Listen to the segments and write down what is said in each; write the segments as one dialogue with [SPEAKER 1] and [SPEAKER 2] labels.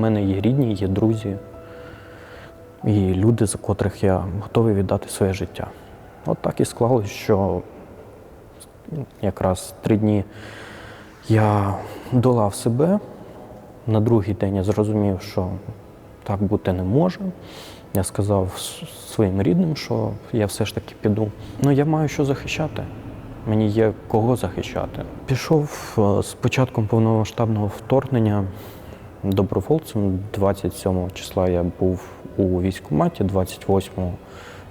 [SPEAKER 1] в мене є рідні, є друзі і люди, за котрих я готовий віддати своє життя. От так і склалось, що якраз три дні я долав себе. На другий день я зрозумів, що так бути не може. Я сказав своїм рідним, що я все ж таки піду. Ну, я маю що захищати. Мені є кого захищати. Пішов е, з початком повномасштабного вторгнення добровольцем. 27 числа я був у військкоматі, 28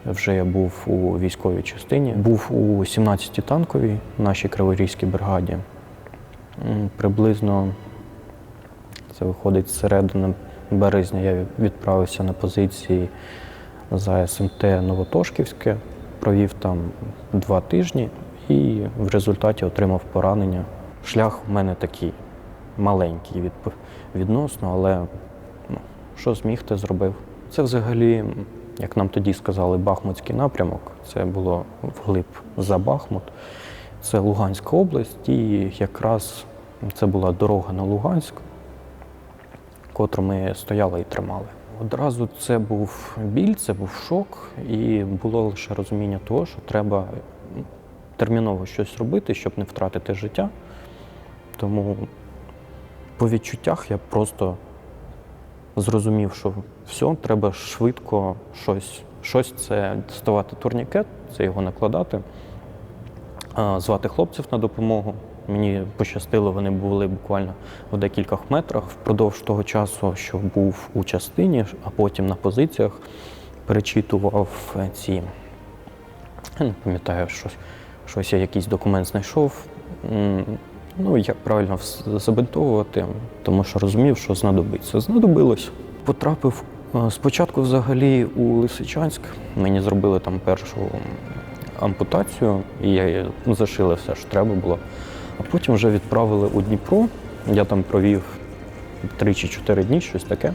[SPEAKER 1] вже я був у військовій частині. Був у 17-й танковій нашій Криворізькій бригаді. Приблизно це виходить з середини березня. Я відправився на позиції за СМТ Новотошківське, провів там два тижні і в результаті отримав поранення. Шлях у мене такий маленький від, відносно, але ну, що зміг, те зробив. Це взагалі, як нам тоді сказали, Бахмутський напрямок. Це було вглиб за Бахмут. Це Луганська область, і якраз це була дорога на Луганськ, котру ми стояли і тримали. Одразу це був біль, це був шок, і було лише розуміння того, що треба терміново щось робити, щоб не втратити життя. Тому по відчуттях я просто зрозумів, що все, треба швидко щось. Щось це ставати турнікет, це його накладати, звати хлопців на допомогу. Мені пощастило, вони були буквально в декількох метрах впродовж того часу, що був у частині, а потім на позиціях перечитував е, ці. Я не пам'ятаю, щось, щось я якийсь документ знайшов. Ну, як правильно забинтовувати, тому що розумів, що знадобиться. Знадобилось. Потрапив е, спочатку взагалі у Лисичанськ. Мені зробили там першу ампутацію, і я її зашили все, що треба було. А потім вже відправили у Дніпро. Я там провів 3 чи 4 дні, щось таке.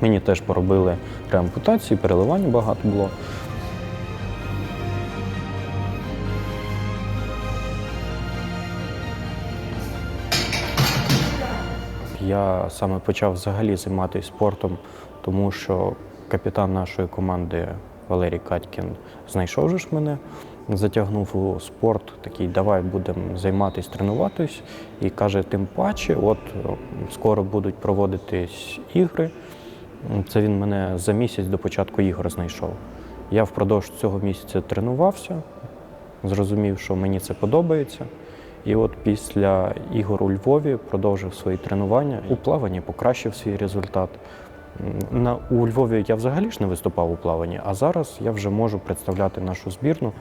[SPEAKER 1] Мені теж поробили реампутації, переливання багато було. Я саме почав взагалі займатися спортом, тому що капітан нашої команди Валерій Катькін знайшов же ж мене, затягнув у спорт, такий, давай будемо займатися, тренуватись. І каже, тим паче, от скоро будуть проводитись ігри. Це він мене за місяць до початку ігор знайшов. Я впродовж цього місяця тренувався, зрозумів, що мені це подобається. І от після ігор у Львові продовжив свої тренування. У плаванні покращив свій результат. На, у Львові я взагалі ж не виступав у плаванні, а зараз я вже можу представляти нашу збірну,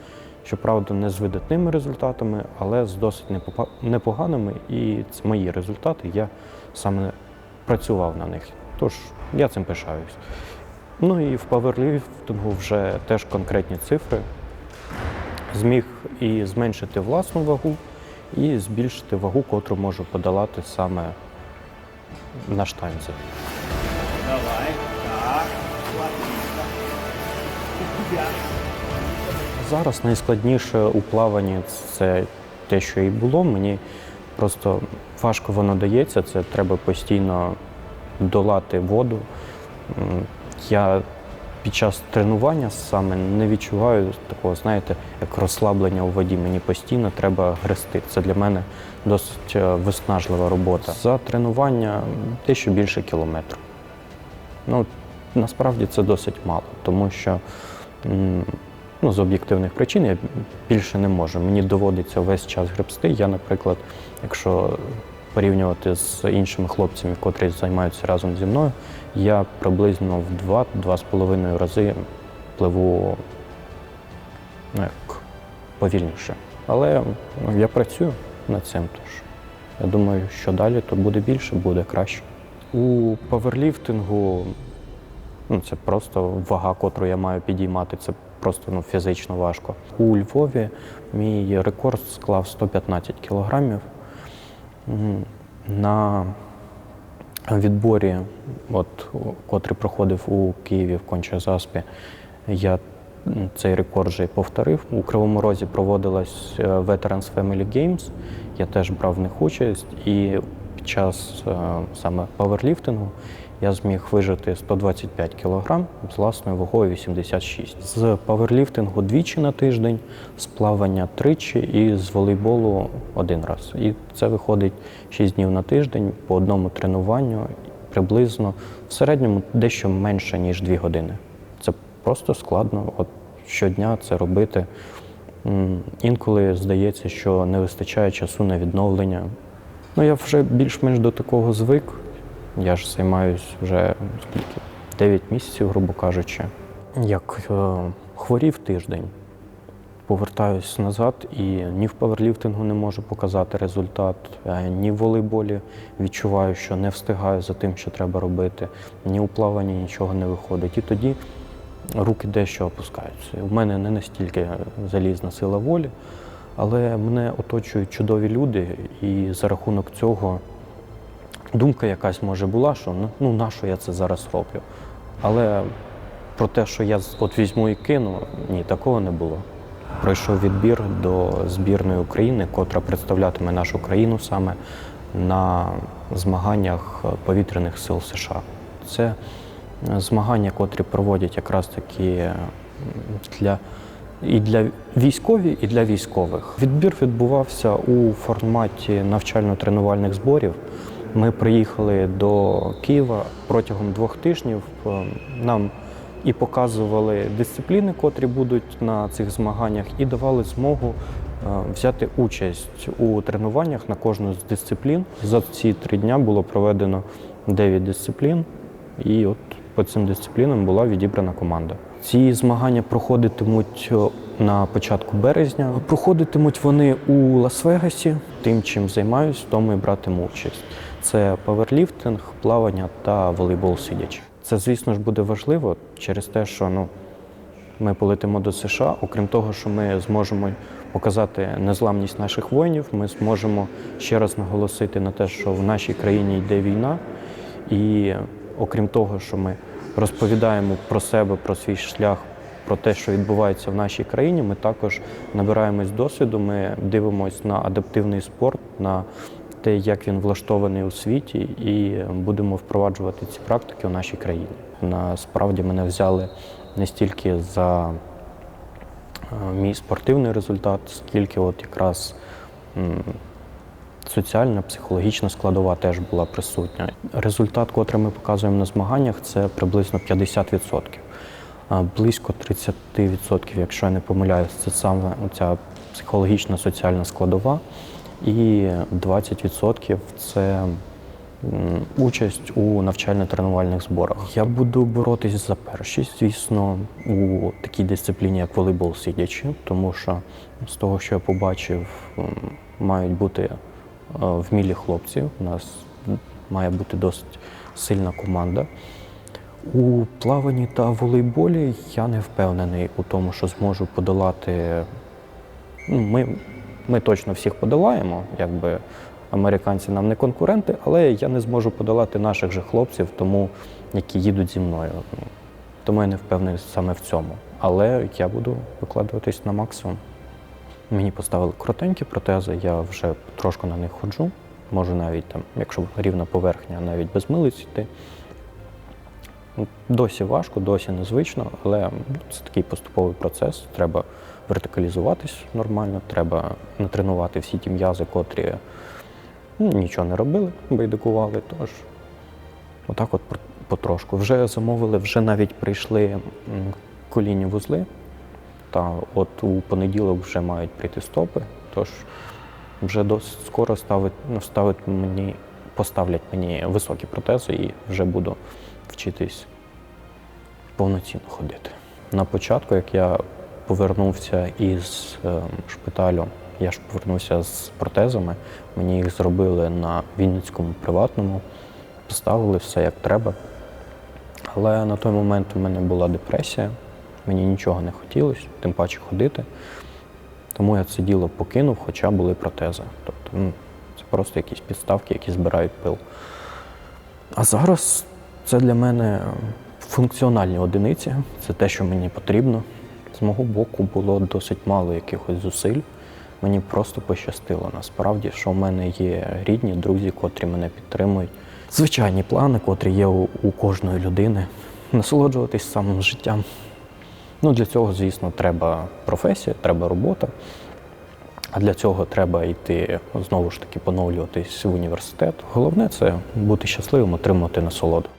[SPEAKER 1] щоправда, не з видатними результатами, але з досить непоганими. І це мої результати. Я саме працював на них. Тож я цим пишаюсь. Ну і в паверліфтингу вже теж конкретні цифри. Зміг і зменшити власну вагу, і збільшити вагу, котру можу подолати саме на штанзі.
[SPEAKER 2] Давай. Так.
[SPEAKER 1] Зараз найскладніше у плаванні це те, що і було. Мені просто важко воно дається. Це треба постійно долати воду. Я під час тренування саме не відчуваю такого, знаєте, як розслаблення у воді. Мені постійно треба грести. Це для мене досить е, виснажлива робота. За тренування дещо більше кілометру. Ну, насправді це досить мало, тому що ну, з об'єктивних причин я більше не можу. Мені доводиться весь час гребсти. Я, наприклад, якщо порівнювати з іншими хлопцями, котрі займаються разом зі мною, я приблизно в 2-2,5 рази пливу ну, як, повільніше. Але ну, я працюю над цим, тож я думаю, що далі то буде більше, буде краще. У паверліфтингу Ну, це просто вага, котру я маю підіймати. Це просто ну, фізично важко. У Львові мій рекорд склав 115 кілограмів. На відборі, от, котрий проходив у Києві в Конча-Заспі, я цей рекорд вже повторив. У Кривому Розі проводилась е, Veterans Family Games. Я теж брав в них участь. І під під час е, саме паверліфтингу я зміг вижити 125 кг з власною вагою 86. З паверліфтингу двічі на тиждень, з плавання тричі і з волейболу один раз. І це виходить 6 днів на тиждень по одному тренуванню, приблизно в середньому дещо менше, ніж 2 години. Це просто складно. От щодня це робити. Інколи здається, що не вистачає часу на відновлення. Ну, я вже більш-менш до такого звик. Я ж займаюсь вже скільки? 9 місяців, грубо кажучи. Як е, хворів тиждень, повертаюсь назад і ні в паверліфтингу не можу показати результат, е, ні в волейболі відчуваю, що не встигаю за тим, що треба робити, ні у плаванні нічого не виходить. І тоді руки дещо опускаються. У мене не настільки залізна сила волі, але мене оточують чудові люди, і за рахунок цього думка якась може була, що ну, ну на що я це зараз роблю. Але про те, що я от візьму і кину, ні, такого не було. Пройшов відбір до збірної України, котра представлятиме нашу країну саме на змаганнях повітряних сил США. Це змагання, котрі проводять якраз таки м, для і для військові, і для військових. Відбір відбувався у форматі навчально-тренувальних зборів. Ми приїхали до Києва протягом двох тижнів. Е, Нам і показували дисципліни, котрі будуть на цих змаганнях, і давали змогу е, взяти участь у тренуваннях на кожну з дисциплін. За ці три дня було проведено 9 дисциплін, і от по цим дисциплінам була відібрана команда. Ці змагання проходитимуть е, на початку березня. Проходитимуть вони у Лас-Вегасі. Тим, чим займаюсь, в тому і братиму участь. Це паверліфтинг, плавання та волейбол сидячи. Це, звісно ж, буде важливо через те, що ну, ми полетимо до США. Окрім того, що ми зможемо показати незламність наших воїнів, ми зможемо ще раз наголосити на те, що в нашій країні йде війна. І окрім того, що ми розповідаємо про себе, про свій шлях, про те, що відбувається в нашій країні, ми також набираємось досвіду. Ми дивимося на адаптивний спорт, на те, як він влаштований у світі, і будемо впроваджувати ці практики у нашій країні. Насправді мене взяли не стільки за е, мій спортивний результат, скільки от якраз соціальна, психологічна складова теж була присутня. Результат, котрий ми показуємо на змаганнях, це приблизно 50%. Близько 30%, якщо я не помиляюсь, це саме ця психологічна соціальна складова, і 20% це участь у навчально-тренувальних зборах. Я буду боротись за першість, звісно, у такій дисципліні, як волейбол сидячи, тому що з того, що я побачив, мають бути е, вмілі хлопці. У нас має бути досить сильна команда. У плаванні та волейболі я не впевнений у тому, що зможу подолати. Ну, ми, ми точно всіх подолаємо, якби американці нам не конкуренти, але я не зможу подолати наших же хлопців, тому які їдуть зі мною. Ну, Тому я не впевнений саме в цьому. Але я буду викладуватись на максимум. Мені поставили коротенькі протези, я вже трошки на них ходжу. Можу навіть там, якщо рівна поверхня, навіть без милиць йти. Досі важко, досі незвично, але це такий поступовий процес. Треба вертикалізуватись нормально, треба натренувати всі ті м'язи, котрі ну, нічого не робили, байдикували. Тож отак от потрошку. Вже замовили, вже навіть прийшли колінні вузли. Та от у понеділок вже мають прийти стопи, тож вже досить скоро ставить, ну, ставить мені, поставлять мені високі протези і вже буду вчитись повноцінно ходити. На початку, як я повернувся із е, шпиталю, я ж повернувся з протезами, мені їх зробили на Вінницькому приватному, поставили все як треба. Але на той момент у мене була депресія, мені нічого не хотілося, тим паче ходити. Тому я це діло покинув, хоча були протези. Тобто, ну, це просто якісь підставки, які збирають пил. А зараз це для мене функціональні одиниці, це те, що мені потрібно. З мого боку було досить мало якихось зусиль Мені просто пощастило насправді, що в мене є рідні, друзі, котрі мене підтримують. Звичайні плани, котрі є у, кожної людини. Насолоджуватись самим життям. Ну, для цього, звісно, треба професія, треба робота. А для цього треба йти знову ж таки поновлюватись в університет. Головне це бути щасливим, отримувати насолоду.